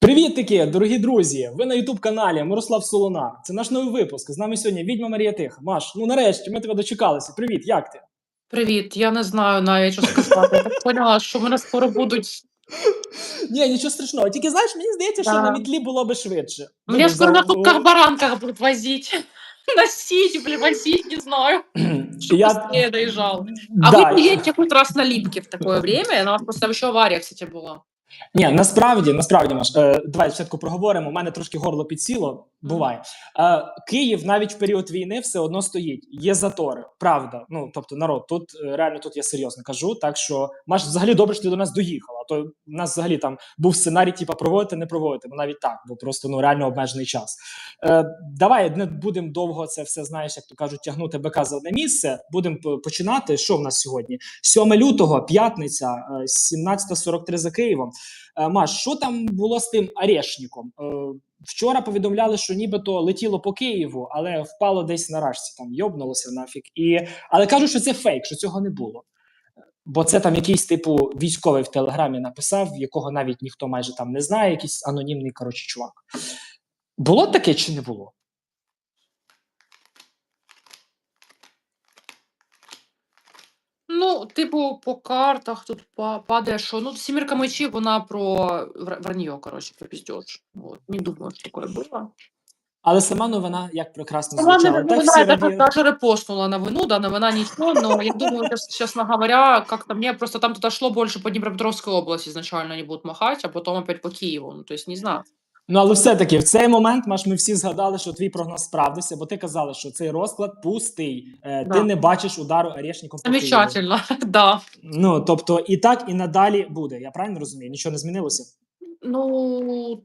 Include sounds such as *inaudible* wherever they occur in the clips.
Привітики, дорогі друзі! Ви на Ютуб каналі Мирослав Солонар. Це наш новий випуск. З нами сьогодні відьма Марія Тиха. Маш, ну нарешті ми тебе дочекалися. Привіт, як ти? Привіт, я не знаю навіть, що сказати. Я так поняла, що мене скоро будуть. Ні, нічого страшного. Тільки знаєш, мені здається, що Да. на мітлі було би швидше. Меня Вибач скоро за- на кубках баранках будут возить. Носить, блин, возить, не знаю. Чтобы Я... быстрее доезжал. А Да. вы приедете хоть раз на Липке в такое время? У нас просто еще авария, кстати, была. Ні, насправді, насправді, Маш, е, давай спочатку проговоримо. У мене трошки горло підсіло. Буває. Е, Київ навіть в період війни все одно стоїть. Є затори. Правда. Ну тобто, народ, тут е, реально тут я серйозно кажу. Так що Маш, взагалі добре, що ти до нас доїхала. То в нас взагалі там був сценарій, типа проводити, не проводити. Ну навіть так, бо просто ну реально обмежений час. Е, давай не будемо довго це все, знаєш, як то кажуть, тягнути БК за одне місце. Будемо починати. Що в нас сьогодні? 7 лютого, п'ятниця, е, 17.43 за Києвом. Е, Маш, що там було з тим арешником? Е, Вчора повідомляли, що нібито летіло по Києву, але впало десь на рашці, там йобнулося нафіг. І... Але кажуть, що це фейк, що цього не було. Бо це там якийсь типу військовий в телеграмі написав, якого навіть ніхто майже там не знає, якийсь анонімний коротше чувак. Було таке чи не було? Ну, типу, по картах тут па- падає, що ну, сімірка мечів, вона про вр- коротше, про піздеж. Вот. Не думаю, що таке було. Але сама новина як прекрасно звучала. не Так всі я раділи. даже репостнула новину, да, новина ничего, но я думаю, чес- честно говоря, как-то мне просто там туда шло больше по Днепропетровской области изначально они будут махать, а потом опять по Киеву, ну, то есть не знаю. Ну але все-таки в цей момент Маш, ми всі згадали, що твій прогноз справдився, бо ти казала, що цей розклад пустий. Е, Ти не бачиш удару арешником по Києву. Замечательно, *laughs* да. Ну тобто і так, і надалі буде. Я правильно розумію? Нічого не змінилося. Ну,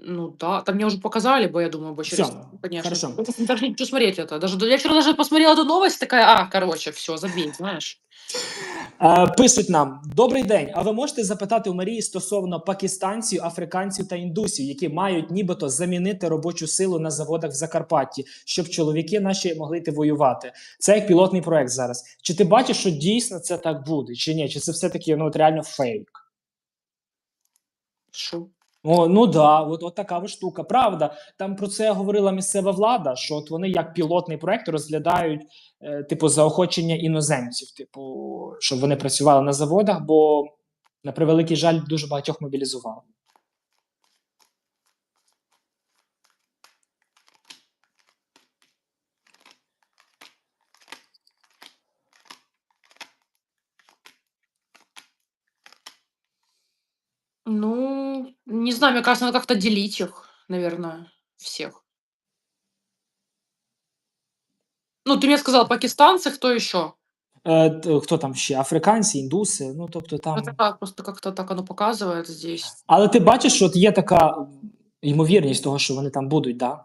ну да, там мне уже показали бы, я думаю, бы через... Всё, конечно. хорошо. Я просто даже не хочу смотреть это. Даже, я вчера даже посмотрела эту новость, такая, а, короче, все, забей, знаешь. Е, пишуть нам: добрий день. А ви можете запитати у Марії стосовно пакистанців, африканців та індусів, які мають нібито замінити робочу силу на заводах в Закарпатті, щоб чоловіки наші могли йти воювати. Це як пілотний проект зараз. Чи ти бачиш, що дійсно це так буде, чи ні? Чи це все таки ну от реально фейк? Шо? О, ну да, от, от така ви штука. Правда, там про це говорила місцева влада, що от вони як пілотний проект розглядають, е, типу, заохочення іноземців, типу, щоб вони працювали на заводах, бо на превеликий жаль дуже багатьох мобілізували. Ну, не знаю, мне кажется, надо как-то делить их, наверное, всех. Ну, ты мне сказал пакистанцы, кто еще? Е, т- хто там ще? Африканці, індуси, ну тобто там. Это так, просто как-то так оно показывает здесь. Але ти бачиш, що от є така м, ймовірність того, що вони там будуть, да?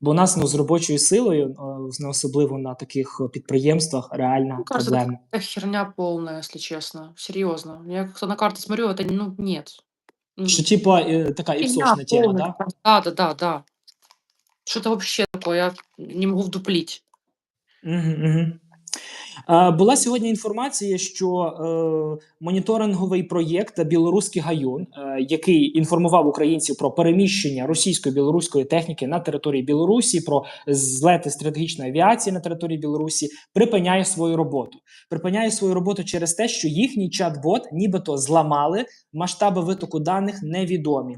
Бо у нас ну, з робочою силою, е, з- не особливо на таких е, підприємствах, реальна Мне кажется, проблема. это какая херня полная, если честно. Серьезно. Я как-то на карты смотрю, это, ну, нет. М, Що, типа, е, така фигня іпсошна тема, полная. да? Да, да, да, да. Что-то вообще такое, я не могу вдуплить. Угу, угу. Е, була сьогодні інформація, що е, моніторинговий проєкт Білоруський гаюн, е, який інформував українців про переміщення російської білоруської техніки на території Білорусі, про злети стратегічної авіації на території Білорусі, припиняє свою роботу. Припиняє свою роботу через те, що їхній чат-бот нібито зламали, масштаби витоку даних невідомі.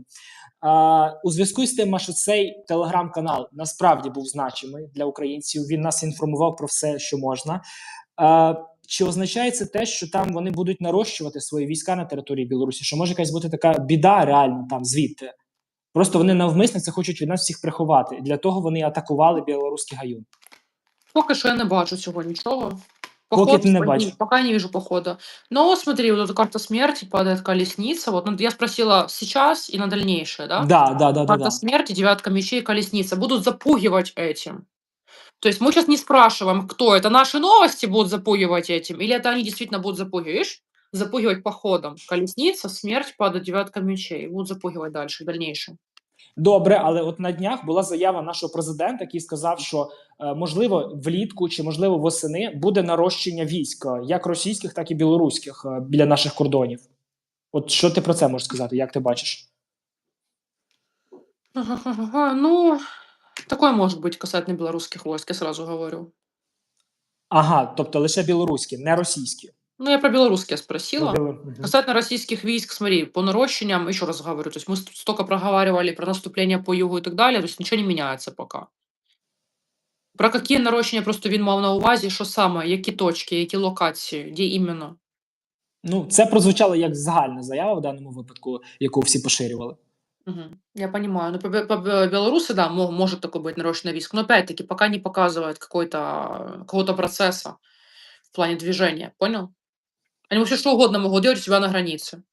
У зв'язку з тим, що цей телеграм-канал насправді був значимий для українців. Він нас інформував про все, що можна. Чи означає це те, що там вони будуть нарощувати свої війська на території Білорусі? Що може якась бути така біда реально там звідти? Просто вони навмисно це хочуть від нас всіх приховати. Для того вони атакували білоруський гаюн. Поки що я не бачу цього нічого. Поки Поход, ти не бачиш. Пока не вижу похода. Но смотри, вот эта карта смерти, падает колесница. Вот ну, я спросила сейчас и на дальнейшее, да? Да, да, да, да, Карта да. смерти, девятка мечей, колесница. Будут запугивать этим. То есть мы сейчас не спрашиваем, кто это. Наши новости будут запугивать этим, или это они действительно будут запугивать. Видишь? Запугивать походом. Колесница, смерть, падает девятка мечей. Будут запугивать дальше, в дальнейшем. Добре, але от на днях була заява нашого президента, який сказав, що е, можливо влітку чи можливо восени буде нарощення військ, е, як російських, так і білоруських е, біля наших кордонів. От що ти про це можеш сказати? Як ти бачиш? Ага, Ну, такое может быть касательно белорусских войск, я сразу говорю. Ага, тобто лише білоруські, не російські. Ну, я про белорусские спросила. Ну, біло- Мгм. Касательно российских войск, смотри, по нарощениям, еще раз говорю, то есть мы ст- столько проговаривали про наступление по югу и так далее, то есть ничего не меняется пока. Про какие нарощення просто він мав на увазі, що саме, які точки, які локації, де іменно? Ну, це прозвучало як загальна заява в даному випадку, яку всі поширювали. Мгм. Я понимаю. Ну, по, бе- по бе- белорусы, да, мо- может такой быть нарощенный виск, но опять-таки пока не показывает какой-то, какого-то процесса в плане движения, понял? Они все что угодно могут делать у себя на границе,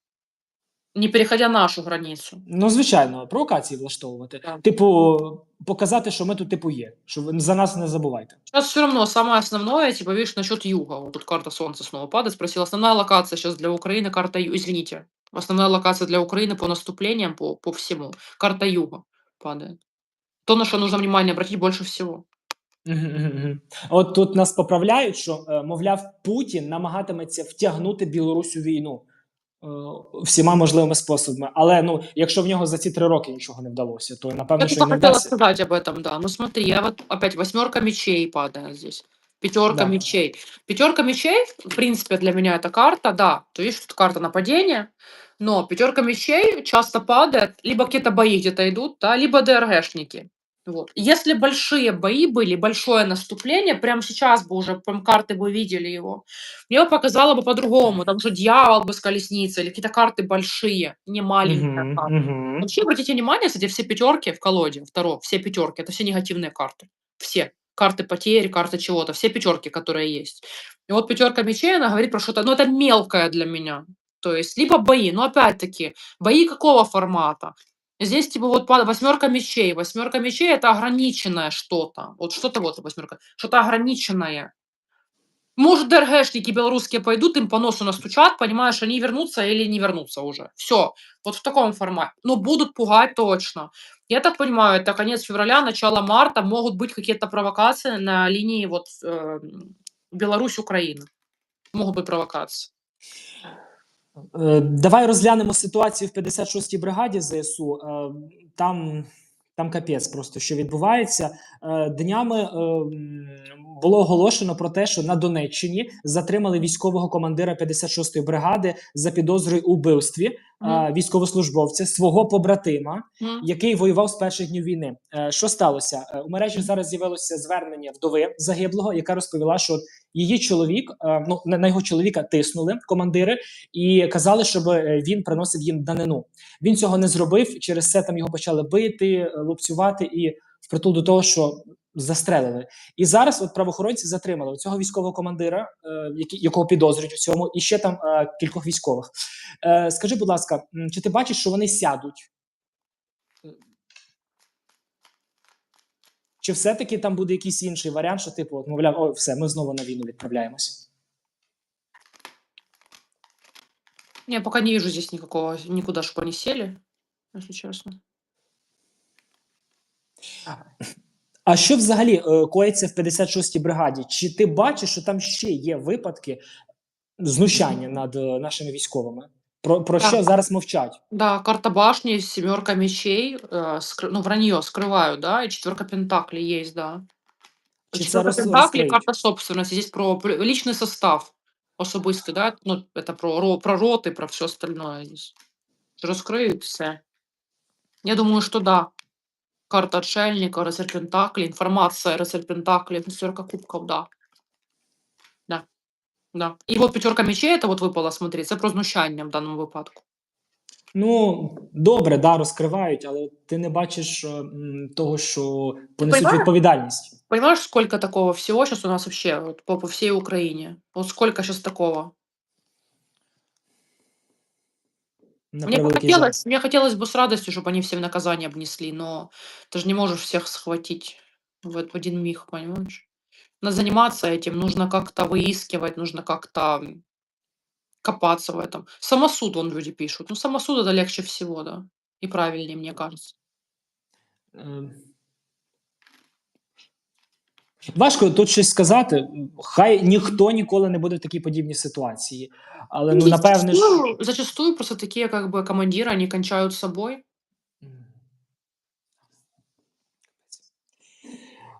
не переходя нашу границу. Ну, звичайно, провокації влаштовувати. Так. Типу, показати, що ми тут, типу, є, що ви за нас не забувайте. Сейчас все равно самое основное, типа, видишь, насчет юга. Вот тут карта Солнца снова падает. Спросил, основная локация сейчас для Украины, карта Ю- Извините. Основная локация для Украины по наступлениям, по, по всему. Карта Юга падает. То, на что нужно внимание обратить больше всего. Мгм, мгм, мгм. От тут нас поправляють, що, е, мовляв, Путін намагатиметься втягнути Білорусь у війну е, всіма можливими способами. Але ну, якщо в нього за ці три роки нічого не вдалося, то напевно, Я що только не хотела вдасться. сказать об этом, да. Ну смотри, я вот опять восьмерка мечей падает здесь. Пятерка Да. мечей. Пятерка мечей, в принципе, для меня это карта, да. То есть тут карта нападения, но пятерка мечей часто падает, либо какие-то бои где-то идут, да, либо ДРГшники. Вот. Если большие бои были, большое наступление, прямо сейчас бы уже прям карты бы видели его, мне бы показало бы по-другому, там что дьявол бы с колесницей, или какие-то карты большие, не маленькие Мгм, карты. мгм. Вообще, обратите внимание, кстати, все пятерки в колоде, втором, все пятерки, это все негативные карты. Все. Карты потерь, карты чего-то, все пятерки, которые есть. И вот пятерка мечей, она говорит про что-то, ну это мелкое для меня. То есть, либо бои, но опять-таки, бои какого формата? Здесь типа вот пад- восьмерка мечей. Восьмерка мечей это ограниченное что-то. Вот что-то вот восьмерка. Что-то ограниченное. Может, ДРГшники белорусские пойдут, им по носу настучат, понимаешь, они вернутся или не вернутся уже. Все. Вот в таком формате. Но будут пугать точно. Я так понимаю, это конец февраля, начало марта, могут быть какие-то провокации на линии вот э, Беларусь-Украина. Могут быть провокации. Е, Давай розглянемо ситуацію в 56-й бригаді ЗСУ. Е, Там, там капець просто що відбувається. Е, Днями було оголошено про те, що на Донеччині затримали військового командира 56-ї бригади за підозрою у вбивстві військовослужбовця свого побратима, який воював з перших днів війни. Е, Що сталося? Е, У мережі зараз з'явилося звернення вдови загиблого, яка розповіла, що її чоловік, е, ну на на його чоловіка тиснули командири і казали, щоб він приносив їм данину. Він цього не зробив. Через це там його почали бити, лупцювати і впритул до того, що застрелили. І зараз от правоохоронці затримали цього військового командира, е, який- якого підозрюють у цьому, і ще там е, кількох військових. Е, Скажи, будь ласка, чи ти бачиш, що вони сядуть? Чи все-таки там буде якийсь інший варіант, що типу, от, мовляв, о, все, ми знову на війну відправляємось? Не, пока не вижу здесь никакого, никуда, чтобы они сели, если честно. А що взагалі е, коїться в 56-й бригаді? Чи ти бачиш, що там ще є випадки знущання над е, нашими військовими? Про, про Так. що зараз мовчать? Да, карта башни, семерка мечей, э, скры- ну, вранье скрываю, да, и четверка пентаклей есть, да. Чи це Четверка роз, пентаклей, розкриють? карта собственности. Здесь про пр- личный состав особистый, да, ну, это про, ро- про роты, про все остальное здесь. Раскрыют все. Я думаю, что да. Карта отшельника, рыцарь пентаклей, информация, рыцарь пентаклей, шестерка кубков, да. Да. Да. І от п'ятерка мечей, это вот випала, смотри, це про знущання в даному випадку. Ну добре, да, розкривають, але ти не бачиш е, м, того, що понесуть понимаешь? відповідальність. Понимаешь, сколько такого всего сейчас у нас вообще вот, по, по всей Украине? Вот сколько сейчас такого? На Мне бы превеликий жаль. хотелось, мне хотелось бы с радостью, чтобы они все в наказание обнесли, но ты же не можешь всех схватить в, в один миг, понимаешь? Надо заниматься этим, нужно как-то выискивать, нужно как-то м, копаться в этом. Самосуд, вон люди пишут. Ну, самосуд это легче всего, да. И правильнее, мне кажется. Е, Важко тут щось сказати. Хай ніхто ніколи не буде в такій подібній ситуації. Але ну, напевне ж. зачастую, зачастую просто такие как бы командиры, они кончают с собой.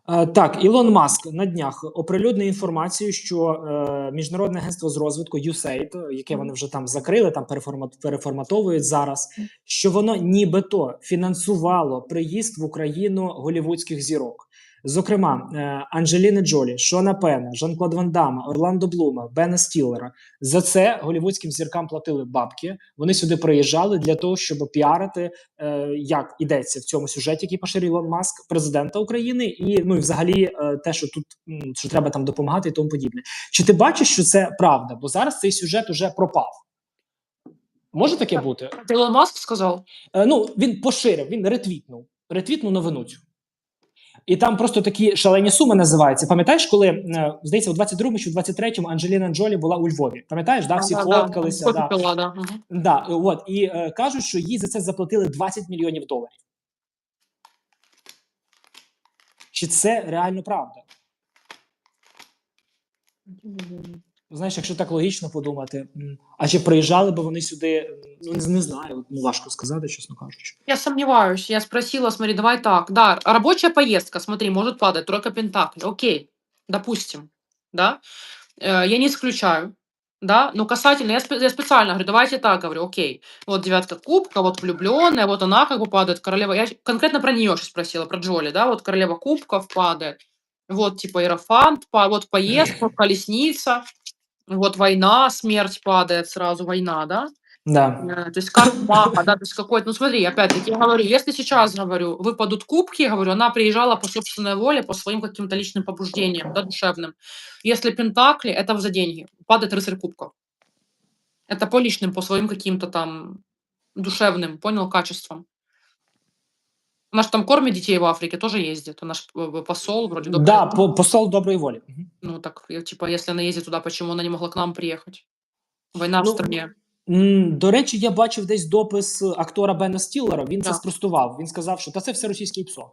Е, Так, Ілон Маск на днях оприлюднив інформацію, що е, міжнародне агентство з розвитку USAID, яке вони вже там закрили, там переформат, переформатовують зараз, що воно нібито фінансувало приїзд в Україну голівудських зірок. Зокрема, е, Анджеліни Джолі, Шона Пена, Жан-Клод Ван Дамма, Орландо Блума, Бена Стіллера. За це голівудським зіркам платили бабки. Вони сюди приїжджали для того, щоб піарити е, як ідеться в цьому сюжеті, який поширює Ілон Маск, президента України, і ну і взагалі е, те, що тут що треба там допомагати і тому подібне. Чи ти бачиш, що це правда? Бо зараз цей сюжет уже пропав. Може таке бути? Илон Маск сказал? Е, ну він поширив, він ретвітнув, ретвітнув новину цю. І там просто такі шалені суми називаються. Пам'ятаєш, коли е, здається, у 22-му чи в 23-му Анджеліна Джолі була у Львові? Пам'ятаєш, да, всі Да-да-да, Да. да. Да, от і е, кажуть, що їй за це заплатили 20 мільйонів доларів. Чи це реально правда? Знаєш, якщо так логічно подумати, а чи приїжджали б вони сюди? Ну не, знаю, ну важко сказати, чесно кажучи. Я сомневаюсь. Я спросила, смотри, давай так. Да, рабочая поездка, смотри, может падать. Тройка Пентаклей. Окей, допустим. Да? Э, Я не исключаю. Да, но касательно, я, спе- я специально говорю, давайте так говорю, окей, вот девятка кубка, вот влюбленная, вот она как бы падает, королева, я конкретно про нее сейчас спросила, про Джоли, да, вот королева кубков падает, вот типа Иерофант, вот поездка, колесница, вот война, смерть падает сразу, война, да, Да. Э, То есть карта маха, да, то есть какой-то, ну смотри, опять-таки я говорю, если сейчас, говорю, выпадут кубки, говорю, она приезжала по собственной воле, по своим каким-то личным побуждениям, да, душевным. Если пентакли, это за деньги, падает рыцарь кубков. Это по личным, по своим каким-то там душевным, понял, качествам. Она же там кормит детей в Африке, тоже ездит. Она ж э, посол вроде добрый. Да, по- посол доброї волі. Мгм. Ну так, я, типа, если она ездит туда, почему она не могла к нам приехать? Война в Ну, стране. М, До речі, я бачив десь допис актора Бена Стіллера. Він це Да. спростував. Він сказав, що та це все російське ПСО.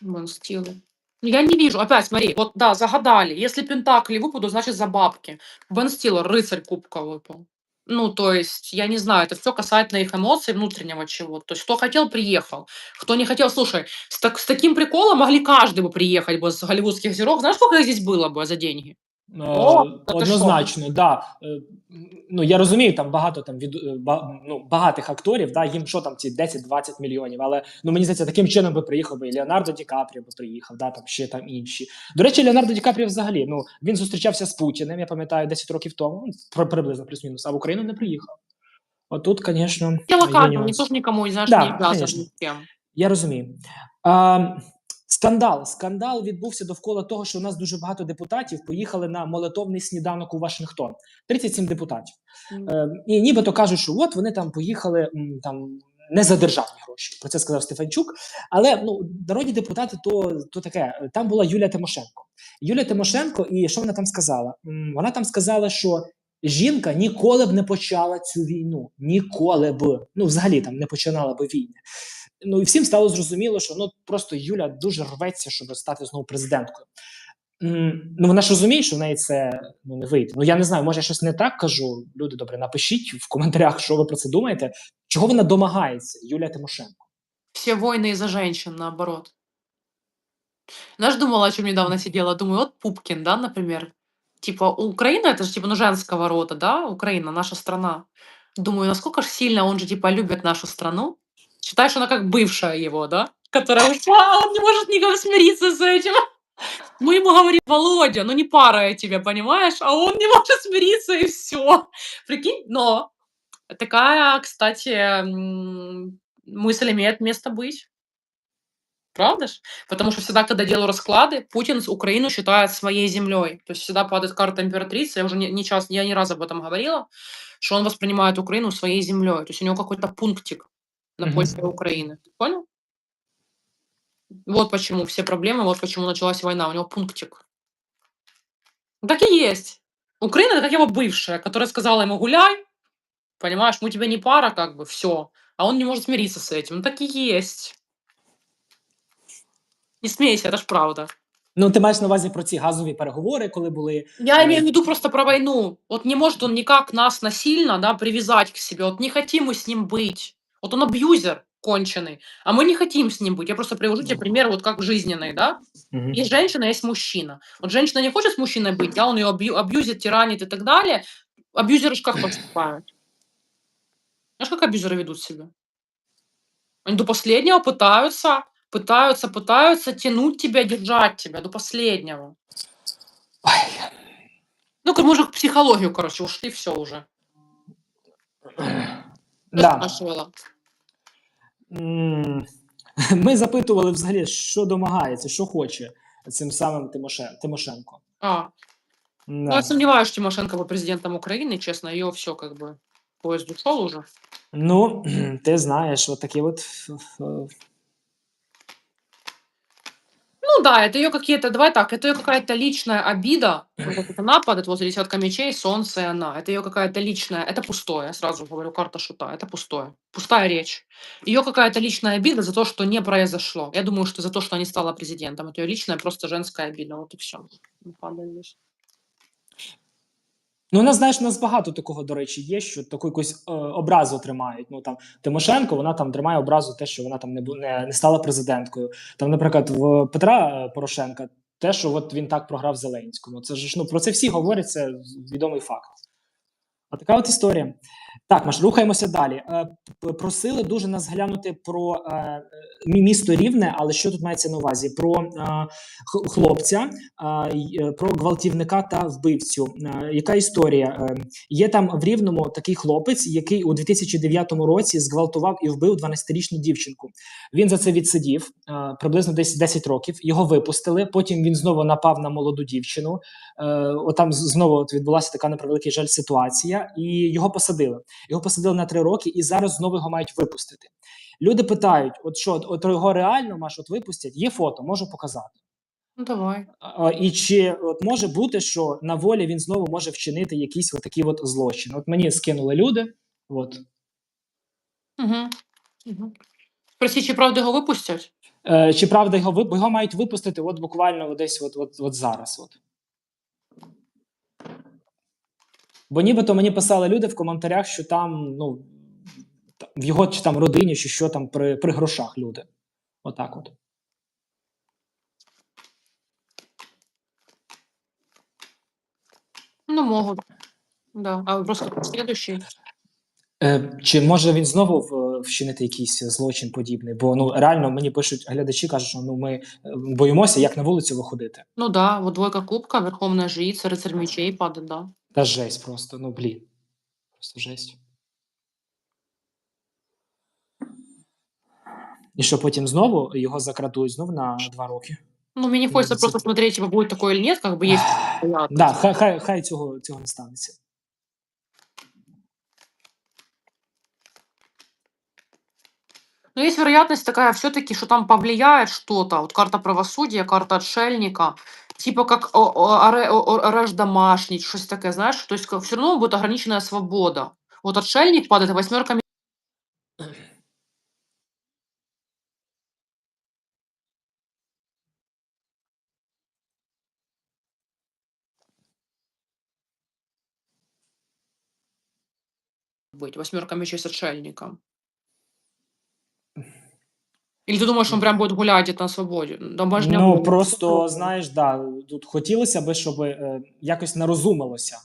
Бен Стиллер. Я не вижу. Опять, смотри, вот да, загадали. Если Пентакли выпадут, значит за бабки. Бен Стиллер, рыцарь кубка выпал. Ну, то есть, я не знаю, это все касательно их эмоций, внутреннего чего. То есть, кто хотел, приехал. Кто не хотел, слушай, с, так- с таким приколом могли каждый бы приехать бы с голливудских зеров. Знаешь, сколько их здесь было бы за деньги? Е, О, Однозначно, да. Е, Ну я розумію, там багато там від е, ну, багатих акторів, да, їм що там ці 10-20 мільйонів. Але ну мені здається, таким чином би приїхав би і Леонардо Ді Капріо би приїхав, да, там ще там інші. До речі, Леонардо Ді Капріо взагалі ну він зустрічався з Путіним, я пам'ятаю, 10 років тому, ну, при- приблизно плюс-мінус, а в Україну не приїхав. Отут, звісно, є каждого, нюанс. никто же никому, Да, не с кем. Я розумію. А, скандал. Скандал відбувся довкола того, що у нас дуже багато депутатів поїхали на молитовний сніданок у Вашингтон. 37 депутатів. М. Е, і нібито кажуть, що от вони там поїхали там. Не за державні гроші, про це сказав Стефанчук. Але ну народні депутати, то, то таке. Там була Юлія Тимошенко. Юлія Тимошенко, і що вона там сказала? Вона там сказала, що жінка ніколи б не почала цю війну. Ніколи б. Ну, взагалі там не починала б війни. Ну і всім стало зрозуміло, що ну просто Юля дуже рветься, щоб стати знову президенткою. Ну вона ж розуміє, що в неї це ну не вийде. Ну я не знаю, може я щось не так кажу. Люди добре, напишіть в коментарях, що ви про це думаєте. Чого вона домагається, Юлія Тимошенко? Все войны из-за женщин, наоборот. Знаешь, думала, о чем недавно сидела? Думаю, вот Пупкин, да, например. Типа, Украина, это же, типа, ну, женского рода, да, Украина, наша страна. Думаю, насколько ж сильно он же, типа, любит нашу страну. Считаешь, она как бывшая его, да? Которая ушла, он не может никак смириться с этим. Мы ему говорим, Володя, ну не пара я тебе, понимаешь? А он не может смириться, и все. Прикинь? Но такая, кстати, мысль имеет место быть. Правда ж? Потому что всегда, когда делаю расклады, Путин с Украину считает своей землей. То есть всегда падает карта императрицы. Я уже не, не час, я не раз об этом говорила, что он воспринимает Украину своей землей. То есть у него какой-то пунктик на Мгм. почве Украины. Ты Понял? Вот почему все проблемы, вот почему началась война. У него пунктик. Ну, Так и есть. Украина это как его бывшая, которая сказала ему гуляй, понимаешь, мы тебе не пара, как бы, все. А он не может смириться с этим. Ну так и есть. Не смейся, это ж правда. Ну, ти маєш на увазі про ці газові переговори, коли були. Я Э, имею в виду просто про войну. Вот не может он никак нас насильно, да, привязать к себе. Вот не хотим мы с ним быть. Вот он абьюзер конченый, а мы не хотим с ним быть. Я просто привожу тебе пример вот как жизненный, да. Мгм. Есть женщина, есть мужчина. Вот женщина не хочет с мужчиной быть, да, он ее абью- абьюзит, тиранит и так далее. Абьюзеры ж как *clears throat* поступают? Знаешь, как абьюзеры ведут себя? Они до последнего пытаются, пытаются, пытаются тянуть тебя, держать тебя до последнего. Ой. Ну, как мы уже к психологию, короче, ушли, все уже. *clears throat* Да. Спрашивала. М, Ми запитували *laughs* взагалі, що домагається, що хоче цим самим Тимоше, Тимошенко. А, ну, Да. я сомневаюсь, что Тимошенко был президентом Украины, честно, ее все как бы поезд ушел уже. Ну, *clears throat* ти знаєш, от такі от е, Ну да, это ее какие-то, давай так, это ее какая-то личная обида, это напад, возле десятка мечей, солнце и она. Это ее какая-то личная, это пустое, сразу говорю, карта шута, это пустое, пустая речь. Ее какая-то личная обида за то, что не произошло. Я думаю, что за то, что она не стала президентом, это ее личная просто женская обида, вот и все. Ну, у нас, знаєш, у нас багато такого, до речі, є, що таку якусь е, образу тримають. Ну там Тимошенко, вона там тримає образу те, що вона там не, не, не стала президенткою. Там, наприклад, в Петра е, Порошенка те, що от він так програв Зеленському. Це ж ну про це всі говорять, це відомий факт. А така от історія. Так, Маш, рухаємося далі. Е, просили дуже нас глянути про е, мі- місто Рівне, але що тут мається на увазі? Про е, хлопця, про гвалтівника та вбивцю. Яка історія? Є там в Рівному такий хлопець, який у 2009 році зґвалтував і вбив 12-річну дівчинку. Він за це відсидів приблизно десь 10 років. Його випустили. Потім він знову напав на молоду дівчину. Е, отам з- знову от відбулася така на превеликий жаль ситуація, і його посадили. Його посадили на три роки, і зараз знову його мають випустити. Люди питають: от що, от, от його реально маш, от випустять? Є фото, можу показати. Ну давай. І чи от може бути, що на волі він знову може вчинити якийсь от такий от злочин? От мені скинули люди. От Угу. Угу. Спроси, чи правда його випустять? е, чи правда його вип... його мають випустити? От буквально десь от, от, от зараз. От. Бо нібито мені писали люди в коментарях, що там, ну, в його чи там родині, чи що там при, при грошах люди. Отак от. Ну, можуть. Да. А вопрос какой? Е, чи може він знову вчинити якийсь злочин подібний? Бо ну реально мені пишуть глядачі, кажуть, що ну ми е, боїмося, як на вулицю виходити. Ну да, вот двойка кубка, верховная жрица, рыцарь мечей падает, да. Та жесть просто, ну блін. Просто жесть. І що потім знову його закрадуть знов на два роки. Ну, мне не Ну, хочется просто смотреть, типа, будет такое или нет, как бы есть. Да, хай, хай, хай цього, цього не станеться. Но есть вероятность такая все-таки, что там повлияет что-то. Вот карта правосудия, карта отшельника. Типа как о- о- аре- о- о- арешт домашний, что-то такое, знаешь? То есть все равно будет ограниченная свобода. Вот отшельник падает, восьмерка быть. Восьмерка мечей с отшельником. Или ты думаешь, он прям будет гулять где-то на свободе? Да, Ну будет. просто знаєш, да, тут хотілося би, щоб е, якось нарозумилося.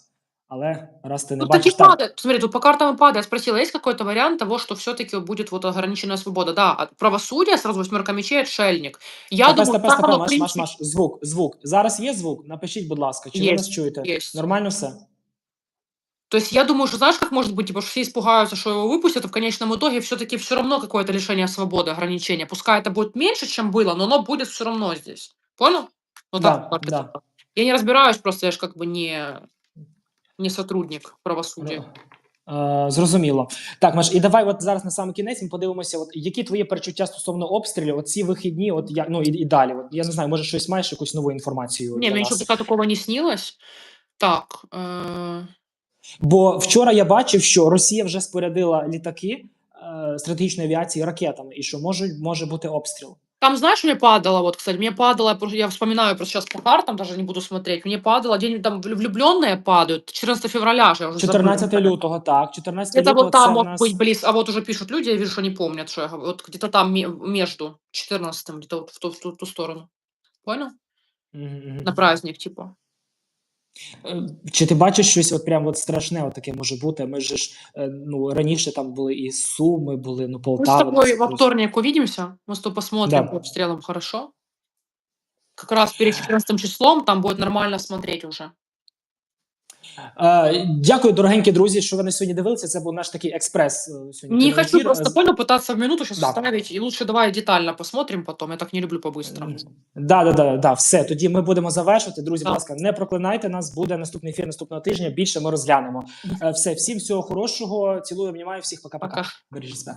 Але раз ти не Ну, так и бачиш так. падает. Смотри, тут по картам и падает. Я спросила, есть какой-то вариант того, что все-таки будет вот ограниченная свобода? Да, от правосудия, сразу восьмерка мечей, отшельник. Я Стопе, думаю, стопе, так стопе, оно, в маш, маш, принципе, маш, звук, звук. Зараз є звук? Напишіть, будь ласка, чи ви Є, нас чуєте? есть. Нормально все? То есть я думаю, что знаешь, как может быть, типа, что все испугаются, что его выпустят, а в конечном итоге все-таки все равно какое-то лишение свободы, ограничение. Пускай это будет меньше, чем было, но оно будет все равно здесь. Понял? Ну Да, так, как да. это. Я не разбираюсь, просто я же как бы не, не сотрудник правосудия. Е, зрозуміло. Так, Маш, і давай от зараз на сам кінець ми подивимося, от які твої перечуття стосовно обстрілів, от ці вихідні, от я ну і, і далі. От я не знаю, може щось маєш якусь нову інформацію. Не, для мне нас? ничего пока такого не снилось. Так, э, Бо вчора я бачив, що Росія вже спорядила літаки е, стратегічної авіації ракетами, і що може, може бути обстріл. Там, знаешь, мне падало, вот, кстати, мне падало, я просто- я вспоминаю просто сейчас по картам, даже не буду смотреть, мне падало, где там влюбленные падают, 14 февраля же, я уже забыла. 14 лютого, так. 14 Где-то лютого вот там це в мог нас... быть близ, а вот уже пишут люди, я вижу, что не помнят, что я говорю, вот где-то там ме- между 14 где-то вот в ту, в ту- ту сторону. Понял? Мгм, мгм. На праздник, типа. Е, Чи ти бачиш щось от прям от страшне, от таке може бути? Ми ж е, ну раніше там були і Суми, були ну Мы с з тобой во вторник увидимся, мы с тобой посмотрим Да. по обстрелам, хорошо? Как раз перед 14 числом там будет нормально смотреть уже. Е, Дякую, дорогенькі друзі, що ви на сьогодні дивилися. Це був наш такий експрес. е, Сьогодні Не хочу просто Е, понял пытаться в минуту сейчас Да. вставить, и лучше давай детально посмотрим потом, я так не люблю по-быстрому. Да, да, да, да, все. Тоді ми будемо завершувати. Друзі, будь ласка, не проклинайте нас. Буде наступний ефір наступного тижня. Більше ми розглянемо. Е, Все, всім всього хорошого. Цілую, обнімаю всіх. Пока-пока. Пока. Бережіть себе.